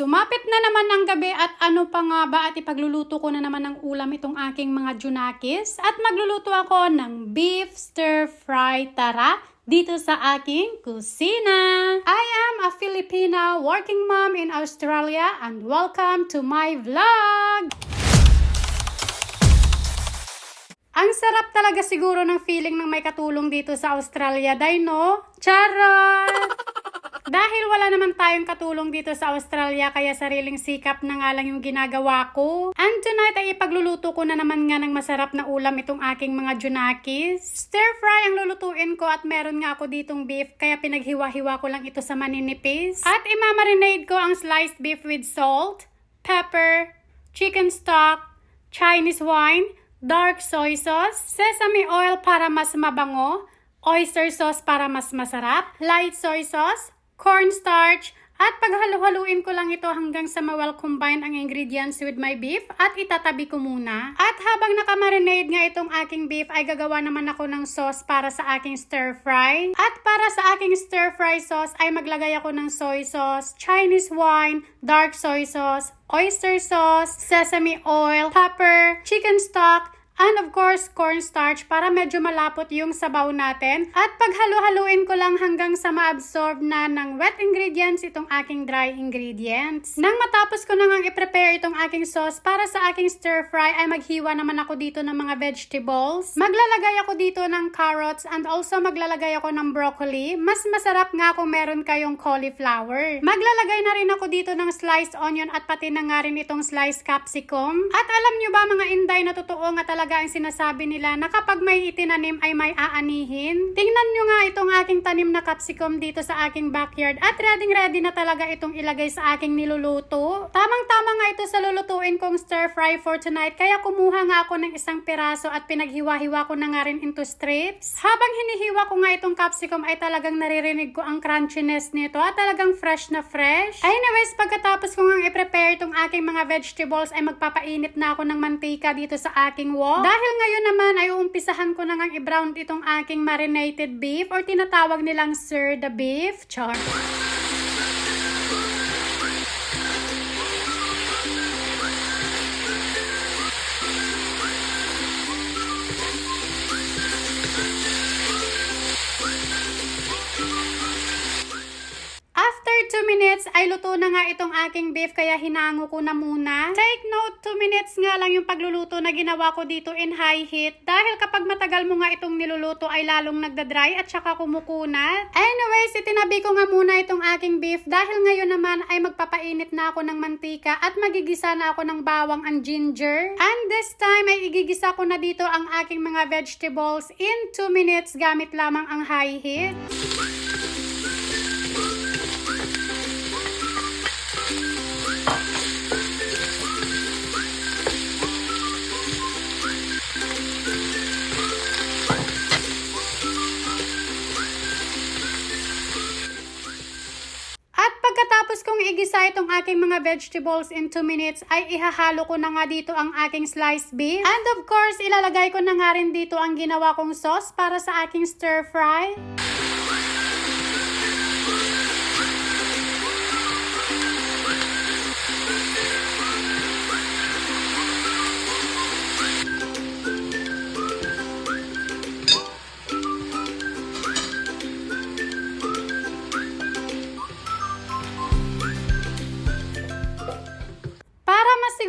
Sumapit na naman ang gabi at ano pa nga ba at ipagluluto ko na naman ng ulam itong aking mga junakis at magluluto ako ng beef stir fry tara dito sa aking kusina. I am a Filipina working mom in Australia and welcome to my vlog! Ang sarap talaga siguro ng feeling ng may katulong dito sa Australia, day no? Charot! Dahil wala naman tayong katulong dito sa Australia, kaya sariling sikap na nga lang yung ginagawa ko. And tonight ay ipagluluto ko na naman nga ng masarap na ulam itong aking mga junakis. Stir fry ang lulutuin ko at meron nga ako ditong beef, kaya pinaghiwa-hiwa ko lang ito sa maninipis. At imamarinade ko ang sliced beef with salt, pepper, chicken stock, Chinese wine, dark soy sauce, sesame oil para mas mabango, oyster sauce para mas masarap, light soy sauce, cornstarch, at paghalu-haluin ko lang ito hanggang sa ma-well combine ang ingredients with my beef at itatabi ko muna. At habang nakamarinade nga itong aking beef ay gagawa naman ako ng sauce para sa aking stir fry. At para sa aking stir fry sauce ay maglagay ako ng soy sauce, Chinese wine, dark soy sauce, oyster sauce, sesame oil, pepper, chicken stock, And of course, cornstarch para medyo malapot yung sabaw natin. At paghalo-haluin ko lang hanggang sa ma-absorb na ng wet ingredients itong aking dry ingredients. Nang matapos ko na ngang i-prepare itong aking sauce para sa aking stir fry ay maghiwa naman ako dito ng mga vegetables. Maglalagay ako dito ng carrots and also maglalagay ako ng broccoli. Mas masarap nga kung meron kayong cauliflower. Maglalagay na rin ako dito ng sliced onion at pati na nga rin itong sliced capsicum. At alam nyo ba mga inday na totoo nga talaga ang sinasabi nila na kapag may itinanim ay may aanihin? Tingnan nyo nga itong aking tanim na capsicum dito sa aking backyard at ready ready na talaga itong ilagay sa aking niluluto. Tamang-tama nga ito sa lulutuin kong stir fry for tonight kaya kumuha nga ako ng isang piraso at pinaghiwa-hiwa ko na nga rin into strips. Habang hinihiwa ko nga itong capsicum ay talagang naririnig ko ang crunchiness nito at talagang fresh na fresh. Anyways, pagkatapos ko nga i-prepare itong aking mga vegetables ay magpapainit na ako ng mantika dito sa aking wok. Dahil ngayon naman ay uumpisahan ko na nga i-brown itong aking marinated beef or tinatawag nilang sir the beef. Char. Ay luto na nga itong aking beef kaya hinango ko na muna. Take note, 2 minutes nga lang yung pagluluto na ginawa ko dito in high heat dahil kapag matagal mo nga itong niluluto ay lalong nagdadry at saka kumukunat. Anyways, itinabi ko nga muna itong aking beef dahil ngayon naman ay magpapainit na ako ng mantika at magigisa na ako ng bawang and ginger. And this time ay igigisa ko na dito ang aking mga vegetables in 2 minutes gamit lamang ang high heat. Igisa itong aking mga vegetables in 2 minutes, ay ihahalo ko na nga dito ang aking sliced beef. And of course, ilalagay ko na nga rin dito ang ginawa kong sauce para sa aking stir fry.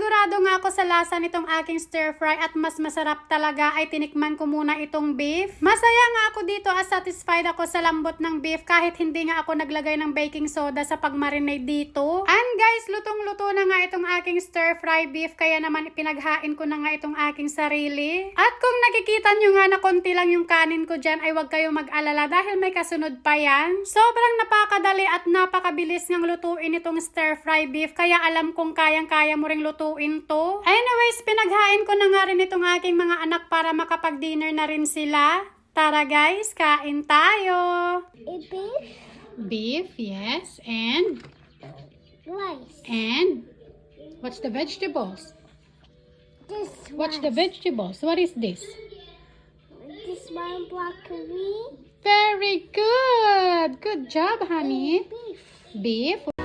Sigurado nga ako sa lasa nitong aking stir fry at mas masarap talaga ay tinikman ko muna itong beef. Masaya nga ako dito at satisfied ako sa lambot ng beef kahit hindi nga ako naglagay ng baking soda sa pagmarinate dito. And guys, lutong-luto na nga itong aking stir fry beef kaya naman pinaghain ko na nga itong aking sarili. At kung nakikita nyo nga na konti lang yung kanin ko dyan ay huwag kayong mag-alala dahil may kasunod pa yan. Sobrang napakadali at napakabilis ng lutuin itong stir fry beef kaya alam kong kayang-kaya mo ring lutuin to. Anyways, pinaghain ko na nga rin itong aking mga anak para makapag-dinner na rin sila. Tara guys, kain tayo! Beef, Beef, yes. And, rice. and, what's the vegetables? This What's one. the vegetables? What is this? This one broccoli. Very good! Good job, honey. Beef. Beef.